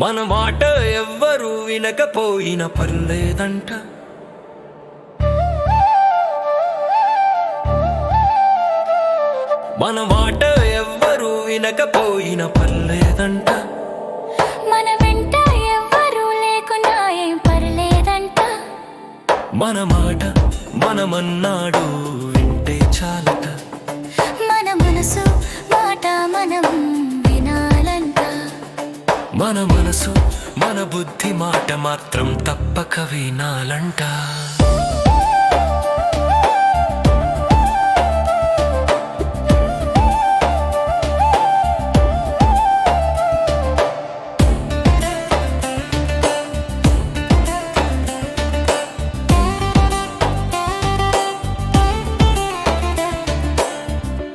మన మాట ఎవ్వరు వినకపోయిన పర్లేదంట. మన మాట ఎవ్వరు వినకపోయిన పర్లేదంట. మన వెంట ఎవ్వరూ లేకున్నా ఏం పర్లేదంట. మన మాట మనమన్నాడు మన మనసు మన బుద్ధి మాట మాత్రం తప్పక వినాలంట.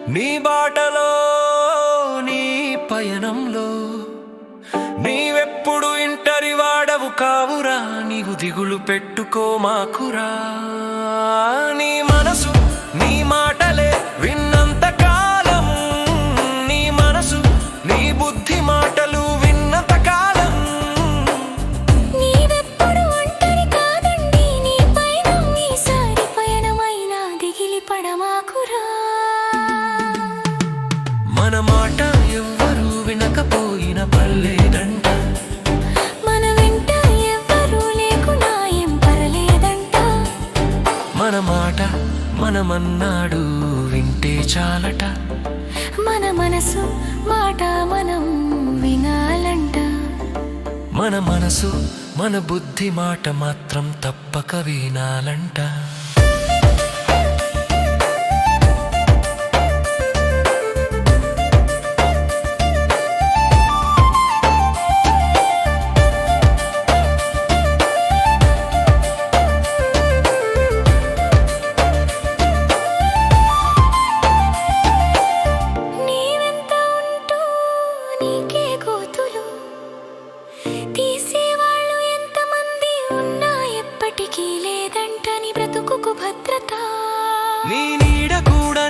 నీ బాటలో నీ పయనంలో నీవెప్పుడు ఇంటరి వాడవు కావురా నీవు దిగులు పెట్టుకో మాకురా. నీ మనసు నీ మాటలే విన్నంత కాలం. నీ మనసు నీ బుద్ధి మాటలు విన్నంత కాలం. నీవెప్పుడు ఒంటరి కాదండి నీ పైన ఈసారి పయనమైనా దిగిలి పడమాకురా. మన మాట ఎవ్వరూ వినకపోయిన పర్లేదంట మనమన్నాడు వింటే చాలట. మన మనసు మాట మనం వినాలంట. మన మనసు మన బుద్ధి మాట మాత్రం తప్పక వినాలంట. నీకే కోతులు. తీసేవాళ్ళు ఎంతమంది ఉన్నా ఎప్పటికీ లేదంటని బ్రతుకుకు భద్రత. నీ నీడ కూడా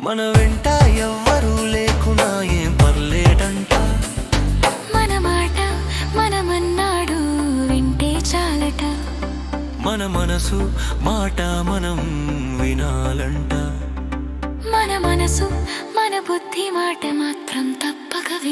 మన వెంట ఎవ్వరూ లేకున్నా ఏం పర్లేదంట. మన మాట మనమన్నాడు వింటే చాలట. మన మనసు మాట మనం వినాలంట. మన మనసు మన బుద్ధి మాట మాత్రం తప్పక